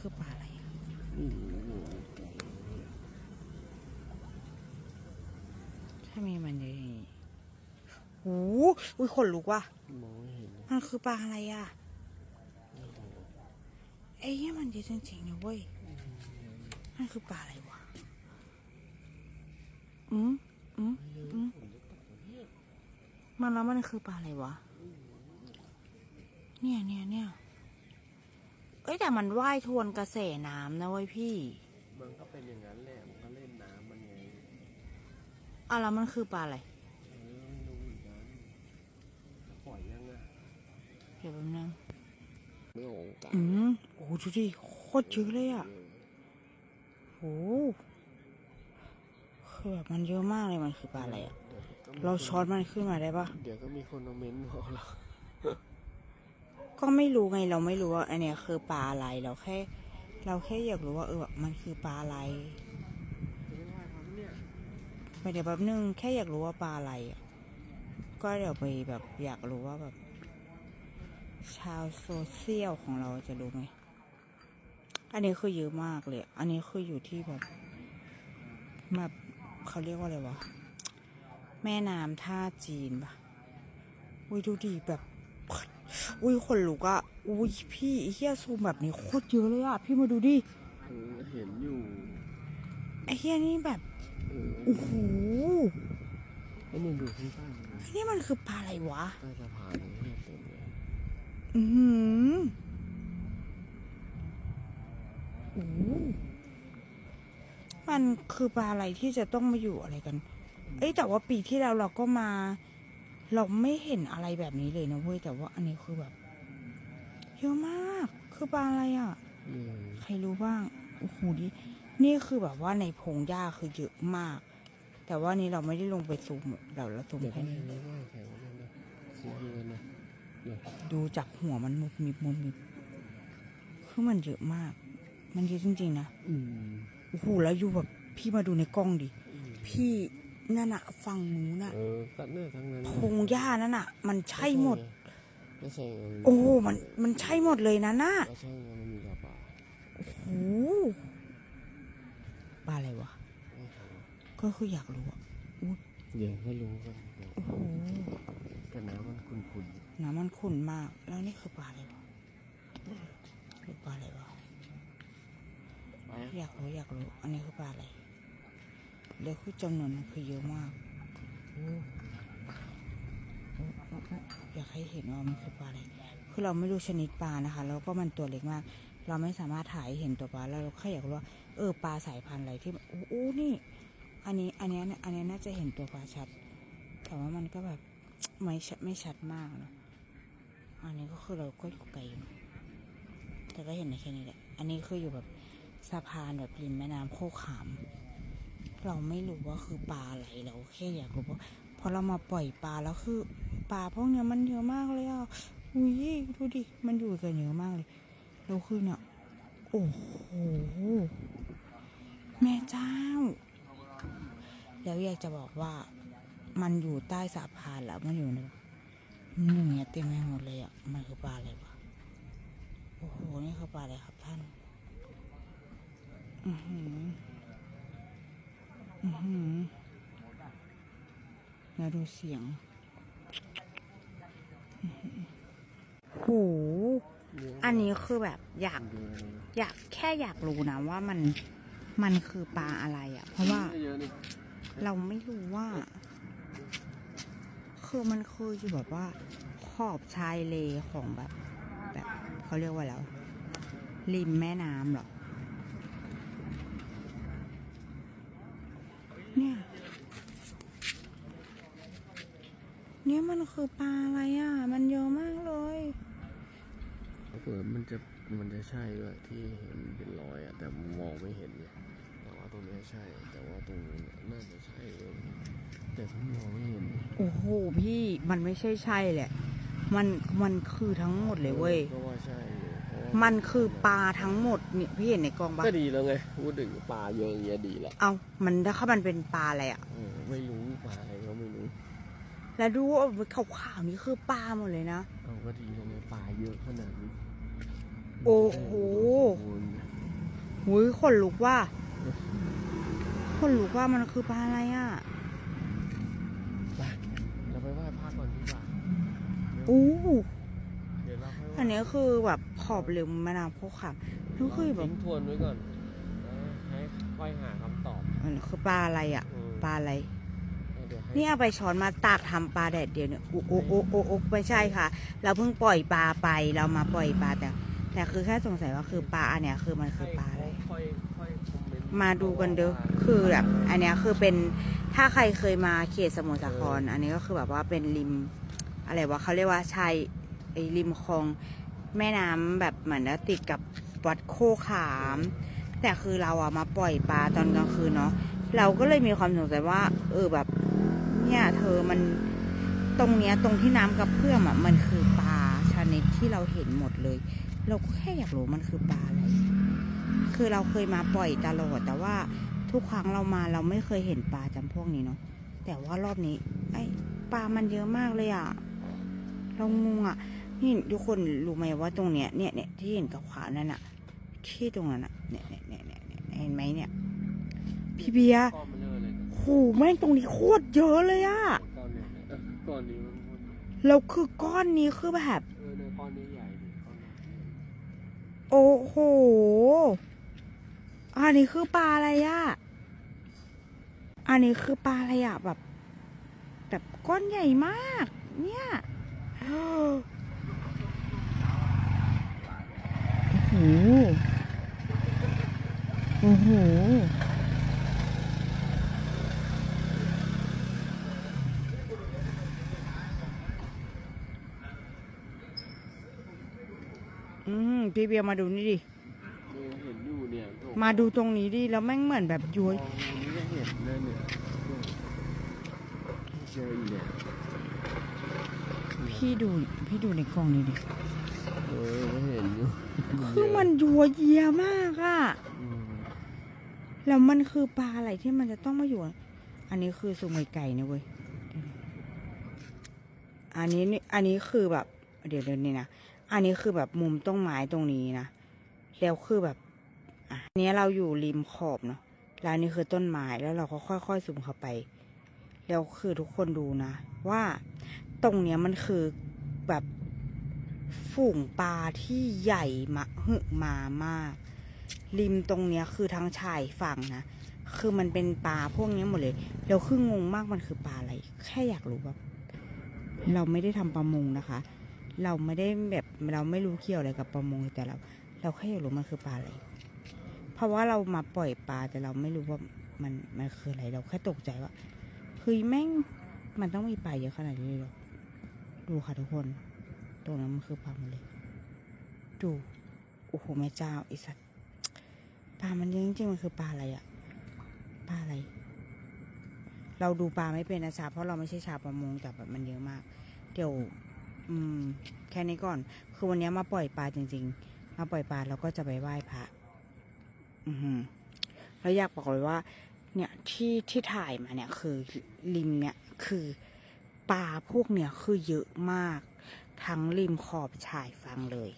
คือปลาอะไรอะอืมถ้ามีมันเยอะอย่างนี้โอ้โหอุ้ยขนลุกว่ะมองไม่เห็นเลยมันคือปลาอะไรอะไอ้เหี้ยมันเยอะจริงๆนะเว้ยมันคือปลาอะไรวะอืมอืมอืมมันแล้วมันคือปลาอะไรวะ เนี่ยเนี่ยเนี่ยเอ้ยแต่มันว่ายทวนกระแสน้ำนะเว้ยพี่ มันก็เป็นอย่างนั้นแหละ มันก็เล่นน้ำมันไงอะแล้วมันคือปลาอะไร เออไม่รู้เหมือนกันปล่อยยังอะเดี๋ยวแป๊บนึง ไม่โองกาอืมโอ้โหดูดิโคตรเยอะเลยอะโอ้โหคือแบบมันเยอะมากเลยมันคือปลาอะไรอะ เราช้อนมันขึ้นมาได้ปะ เดี๋ยวก็มีคนมาเม้นบอกเรา ก็ไม่รู้ไงเราไม่รู้ว่าอันเนี้ยคือปลาอะไรเราแค่ เราแค่อยากรู้ว่าเออมันคือปลาอะไรไปเดี๋ยวแป๊บนึงแค่อยากรู้ว่าปลาอะไรอะก็เดี๋ยวไปแบบอยากรู้ว่าแบบ ชาวโซเชียลของเราจะรู้ไหมอันนี้คือเยอะมากเลย อันนี้คืออยู่ที่แบบแบบเขาเรียกว่าอะไรวะ แม่น้ำท่าจีนปะอุ้ยดูดีแบบ อุ้ยขนลุกอะอุ้ยพี่ไอ้เฮียซูมแบบนี้โคตรเยอะเลยอะพี่มาดูดิเออเห็นอยู่ไอ้เฮียนี่แบบเออโอ้โหไอ้นี่ดูข้างใต้เลยไอ้นี่มันคือปลาอะไรวะ ใต้สะพานเนี่ยเต็มเลยอือหือโอ้โหมันคือปลาอะไรที่จะต้องมาอยู่อะไรกัน เอ้ยแต่ว่าปีที่แล้วเราก็มา เราไม่เห็นอะไรแบบนี้เลยนะเว้ยแต่ว่าอันนี้คือแบบเยอะมาก คือปลาอะไรอะอืมใครรู้บ้างโอ้โหดินี่คือแบบว่าในพงหญ้าคือเยอะมาก แต่ว่านี่เราไม่ได้ลงไปซูมเราเราซูมเดี๋ยวแค่ก็มีนี้ไม่ว่าแข่งกันนะสีเงินนะเนี่ยดูจากหัวมันมุบมิบมุบมิบคือมันเยอะมาก มันเยอะจริงๆนะอืมโอ้โหแล้วอยู่แบบพี่มาดูในกล้องดิพี่ นั่นอะฝั่งนู้นอะเออตัดเนื้อทั้งนั้นพงหญ้านั่นอะมันใช่หมด ไม่ใช่ไงโอ้โหมันมันใช่หมดเลยนะน่ะก็ใช่ไงมันมีกระเป๋าโอ้โหปลาอะไรวะไม่หาก็คืออยากรู้อะอุ๊ยเดี๋ยวก็รู้กันโอ้โหแต่น้ำมันขุ่นน้ำมันขุ่นมาก แล้วนี่คือปลาอะไรวะคือปลาอะไรวะๆไป อยากรู้อยากรู้ อันนี้คือปลาอะไร เดี๋ยวคือจำนวนมันคือเยอะมากอยากให้เห็นว่ามันคือปลาอะไร คือเราไม่รู้ชนิดปลานะคะ แล้วก็มันตัวเล็กมาก เราไม่สามารถถ่ายเห็นตัวปลา แล้วเราแค่อยากรู้ว่า เออปลาสายพันธุ์อะไรที่โอ้โอ้นี่ อันนี้ อันนี้อันนี้น่าจะเห็นตัวปลาชัด แต่ว่ามันก็แบบไม่ชัดไม่ชัดมากเนอะอันนี้ก็คือเราก็อยู่ไกลอยู่แต่ก็เห็นในแค่นี้แหละ อันนี้คืออยู่แบบสะพานแบบริมแม่น้ำโคขาม เราไม่รู้ว่าคือปลาอะไรเราแค่อยากรู้ว่าพอเรามาปล่อยปลาแล้วคือปลาพวกเนี้ยมันเยอะมากเลยอะอุ้ยดูดิมันอยู่กันเยอะมากเลยแล้วคือเนี่ยโอ้โหแม่เจ้า แล้วอยากจะบอกว่ามันอยู่ใต้สะพานแล้วมันอยู่ในมันอย่างเงี้ยเต็มไปหมดเลยอะมันคือปลาอะไรวะโอ้โหนี่คือปลาอะไรครับท่าน อือหืออือหือ แล้วดูเสียงอื้อหือโหอันนี้คือแบบอยาก อยากแค่อยากรู้นะว่ามันมันคือปลาอะไรอะ เพราะว่าเราไม่รู้ว่า คือมันคืออยู่แบบว่า ขอบชายเลของแบบ แบบเขาเรียกว่าแล้ว ริมแม่น้ำหรอ เนี่ย เนี่ยมันคือปลาอะไรอะ มันเยอะมากเลยเผื่อมันจะมันจะใช่ด้วยที่เห็นเป็นรอยอะแต่มองไม่เห็นไงแต่ว่าตรงเนี้ยใช่ แต่ว่าตรงนู้นอะน่าจะใช่เลยแต่ผมมองไม่เห็น โอ้โหพี่มันไม่ใช่ใช่แหละ มันมันคือทั้งหมดเลยเว้ยก็ว่าใช่อยู่เพราะว่ามันคือปลาทั้งหมดเนี่ยพี่เห็นในกล่องปะก็ดีแล้วไงพูดถึงปลาเยอะอย่างเงี้ยดีแล้วเอามันถ้ามันเป็นปลาอะไรอะเออไม่รู้ปลาอะไรก็ไม่รู้ แล้วดูว่าขาวๆนี่คือปลาหมดเลยนะ เอาก็ดีแล้วไงปลาเยอะขนาดนี้โอ้โหโอ้โหหุยขนลุกว่าขนลุกว่ามันคือปลาอะไรอะไปเราไปไหว้พระก่อนดีกว่าอู้เดี๋ยวเราค่อยไหว้อันนี้คือแบบขอบริมแม่น้ำโคกขามนี่คือแบบทิ้งทวนไว้ก่อนแล้วให้ค่อยหาคำตอบมันคือปลาอะไรอะ อืม ปลาอะไรเดี๋ยวให้ นี่เอาไปช้อนมาตากทำปลาแดดเดียวเนี่ยโอ้โอ้โอ้โอ้โอ้ไม่ใช่ค่ะ เราเพิ่งปล่อยปลาไปเรามาปล่อยปลาแต่แต่คือแค่สงสัยว่าคือปลาอันเนี้ยคือมันคือปลาอะไรค่อยค่อยคอมเมนต์มาดูกันเด้อคือแบบอันเนี้ยคือเป็นถ้าใครเคยมาเขตสมุทรสาคร อันนี้ก็คือแบบว่าเป็นริม อะไรวะเขาเรียกว่าชายไอ้ริมคลองแม่น้ำแบบเหมือนว่าติดกับวัดโคขาม แต่คือเราอะมาปล่อยปลาตอนกลางคืนเนาะเราก็เลยมีความสงสัยว่า เออแบบ เนี่ยเธอมันตรงเนี้ยตรงที่น้ำกระเพื่อมอะมันคือปลาชนิดที่เราเห็นหมดเลย เราก็แค่อยากรู้มันคือปลาอะไรคือเราเคยมาปล่อยตลอดแต่ว่าทุกครั้งเรามาเราไม่เคยเห็นปลาจำพวกนี้เนาะแต่ว่ารอบนี้ ไอ้ปลามันเยอะมากเลยอะเรางงอะนี่ทุกคนรู้ไหมว่าตรงเนี้ยเนี่ยเนี่ยที่เห็นกับขานั่นอะที่ตรงนั้นอะเนี่ยเนี่ยเนี่ยเนี่ยเนี่ยเห็นไหมเนี่ยพี่เบียร์ แม่งตรงนี้โคตรเยอะเลยอะก้อนเนี่ยเออก้อนนี้มันมันแล้วคือก้อนนี้คือแบบ เออในก้อนนี้ใหญ่ดิก้อนนี้โอ้โห อันนี้คือปลาอะไรอะอันนี้คือปลาอะไรอะแบบ แบบก้อนใหญ่มาก เนี่ยโอ้โหโอ้โห อืมพี่เบียร์มาดูนี่ดิ เออเห็นอยู่เนี่ยโถ่มาดูตรงนี้ดิ แล้วแม่งเหมือนแบบย้วย มองตรงนี้ก็เห็นเลยเนี่ยเจออีกเนี่ยพี่ดู พี่ดูในกล้องนี้ดิ เออก็เห็นอยู่คือมันยัวเยียมากอะอืมแล้วมันคือปลาอะไรที่มันจะต้องมาอยู่ อันนี้คือซูมไก่นะเว้ย อันนี้นี่อันนี้คือแบบ เดี๋ยวเดี๋ยวนี้นะ อันนี้คือแบบมุมต้นไม้ตรงนี้นะแล้วคือแบบอันนี้เราอยู่ริมขอบเนาะแล้วนนี้คือต้นไม้แล้วเราก็ค่อยๆซูมเข้าไป แล้วคือทุกคนดูนะ ว่าตรงเนี้ยมันคือแบบฝูงปลาที่ใหญ่มาหึมามาก ริมตรงเนี้ยคือทั้งชายฝั่งนะคือมันเป็นปลาพวกนี้หมดเลยแล้วคืองงมากมันคือปลาอะไร แค่อยากรู้แบบเราไม่ได้ทำประมงนะคะ เราไม่ได้แบบเราไม่รู้เกี่ยวอะไรกับประมงแต่เรา เราแค่อยากรู้มันคือปลาอะไร เพราะว่าเรามาปล่อยปลาแต่เราไม่รู้ว่ามันมันคืออะไรเราแค่ตกใจว่าเฮ้ยแม่งมันต้องมีปลาเยอะขนาดนี้เลยหรอดูค่ะทุกคนตรงนั้นมันคือปลาหมดเลย ดูโอ้โหแม่เจ้าไอสัตว์ปลามันเยอะจริงๆมันคือปลาอะไรอะปลาอะไร เราดูปลาไม่เป็นนะจ๊ะเพราะเราไม่ใช่ชาวประมงแต่แบบมันเยอะมาก เดี๋ยว อืม แค่นี้ก่อน คือวันนี้มาปล่อยปลาจริง ๆ มาปล่อยปลาแล้วก็จะไปไหว้พระอือหือแล้วอยากบอกเลยว่า เนี่ยที่ที่ถ่ายมาเนี่ยคือริมเนี่ยคือปลาพวกเนี่ยคือเยอะมาก ทั้งริมขอบชายฟังเลย